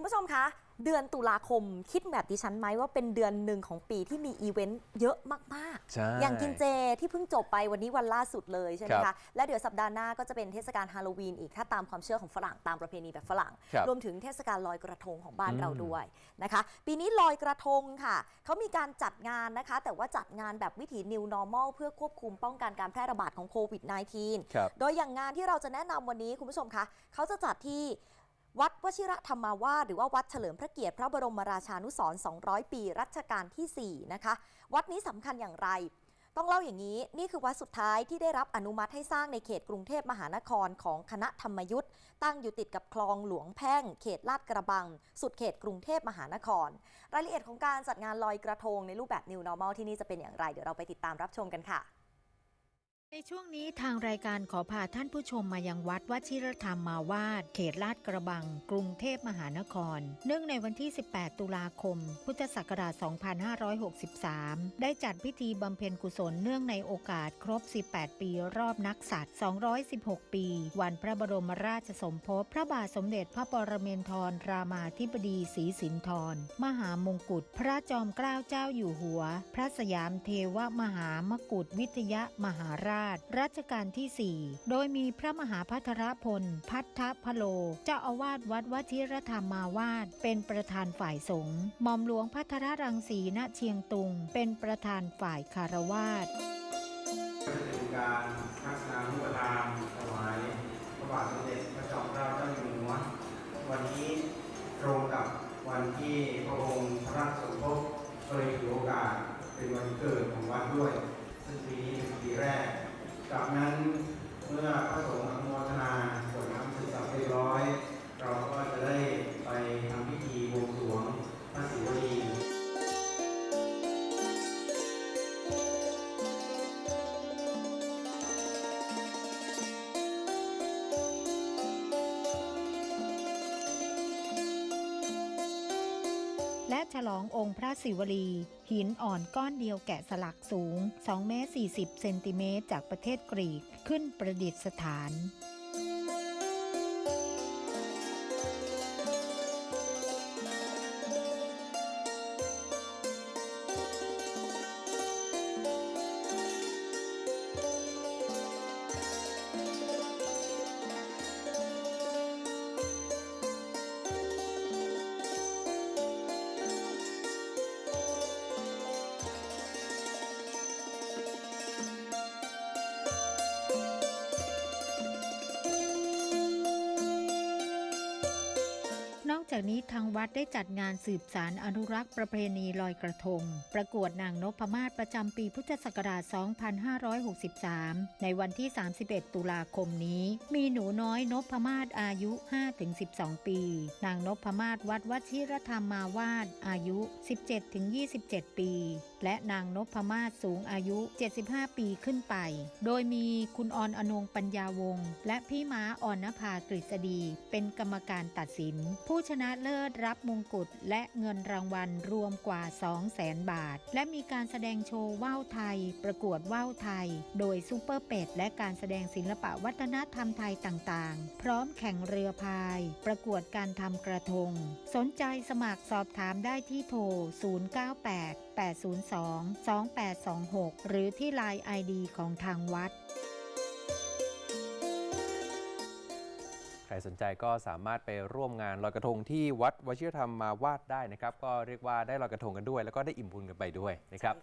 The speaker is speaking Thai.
คุณผู้ชมคะ เดือนตุลาคมคิดแบบดิฉันไหมว่าเป็นเดือนหนึ่งของปีที่มีอีเวนต์เยอะมากใช่ ๆ อย่างกินเจที่เพิ่งจบไปวันนี้วันล่าสุดเลยใช่ไหมครัคะ บและเดี๋ยวสัปดาห์หน้าก็จะเป็นเทศกาลฮาโลวีนอีกถ้าตามความเชื่อของฝรั่งตามประเพณีแบบฝรั่ง ครับรวมถึงเทศกาลลอยกระทงของบ้านอืม เราด้วยนะคะ ปีนี้ลอยกระทงค่ะ เขามีการจัดงานนะคะ แต่ว่าจัดงานแบบวิถี New Normal เพื่อควบคุมป้องกันการแพร่ระบาดของโควิด -19 ครับ โดยอย่างงานที่เราจะแนะนำวันนี้คุณผู้ชมคะเขาจะจัดที่ วัดวชิระธรรมาวาสหรือว่าวัดเฉลิมพระเกียรติพระบรมราชานุสรณ์200 ปีรัชกาลที่ 4 นะคะ วัดนี้สำคัญอย่างไร ต้องเล่าอย่างนี้ นี่คือวัดสุดท้ายที่ได้รับอนุมัติให้สร้างในเขตกรุงเทพมหานครของคณะธรรมยุทธ์ตั้งอยู่ติดกับคลองหลวงแพ่ง เขตลาดกระบัง สุดเขตกรุงเทพมหานคร รายละเอียดของการจัดงานลอยกระทงในรูปแบบ New Normal ที่นี่จะเป็นอย่างไร เดี๋ยวเราไปติดตามรับชมกันค่ะ ในช่วงนี้ทางรายการขอพาท่านผู้ชมมายังวัดวชิรธรรมมาวาด เขตลาดกระบัง กรุงเทพมหานคร เนื่องในวันที่ 18 ตุลาคม พุทธศักราช 2563 ได้จัดพิธีบำเพ็ญกุศลเนื่องในโอกาสครบ 18 ปีรอบนักสัตว์ 216 ปี วันพระบรมราชสมภพ พระบาทสมเด็จพระปรเมนทร รามาธิบดีศรีสินธร มหามงกุฎพระจอมเกล้าเจ้าอยู่หัว พระสยามเทวมหามกุฎวิทยามหาราชรัชกาลที่ 4 โดยมีพระมหาพัทรพล พัทธพโล เจ้าอาวาสวัดวชิรธรรมาวาสเป็นประธานฝ่ายสงฆ์หม่อมหลวงพัทรรังสีณเชียงตุง เป็นประธานฝ่ายคารวาสการทักษานุปทานถวายพระบาทสมเด็จพระจอมเกล้าเจ้าอยู่หัววันนี้ตรงกับวันที่พระองค์พระราชสมภพก็เลยถือโอกาสเป็นวันเกิดของวัดด้วย ซึ่งปีนี้เป็นปีแรก จากนั้น และฉลององค์พระศิวลี หินอ่อนก้อนเดียวแกะสลักสูง2เมตร40เซนติเมตรจากประเทศกรีกขึ้นประดิษฐาน จากนี้ทางวัดได้จัดงานสืบสารอนุรักษ์ประเพณีลอยกระทง ประกวดนางนพมาศประจำปีพุทธศักราช 2563 ในวันที่ 31 ตุลาคมนี้ มีหนูน้อยนพมาศอายุ 5-12 ปี นางนพมาศวัดวชิรธรรมมาวาดอายุ 17-27 ปี และนางนพมาศสูงอายุ 75 ปีขึ้นไป โดยมีคุณออนอนงปัญญาวงศ์และพี่ม้าอ่อนนภากฤษฎีเป็นกรรมการตัดสิน ผู้ชนะนะเลิศรับมงกุฎและเงินรางวัลรวมกว่า 200,000 บาท และมีการแสดงโชว์ว่าวไทย ประกวดว่าวไทย โดยซูเปอร์เป็ดและการแสดงศิลปะวัฒนธรรมไทยต่างๆ พร้อมแข่งเรือพาย ประกวดการทำกระทง สนใจสมัครสอบถามได้ที่โทร 098 802 2826 หรือที่ Line ID ของทางวัด สนใจก็สามารถไปร่วมงานลอยกระทงที่วัดวชิรธรรมมาวาดได้นะครับ ก็เรียกว่าได้ลอยกระทงกันด้วย แล้วก็ได้อิ่มบุญกันไปด้วยนะครับ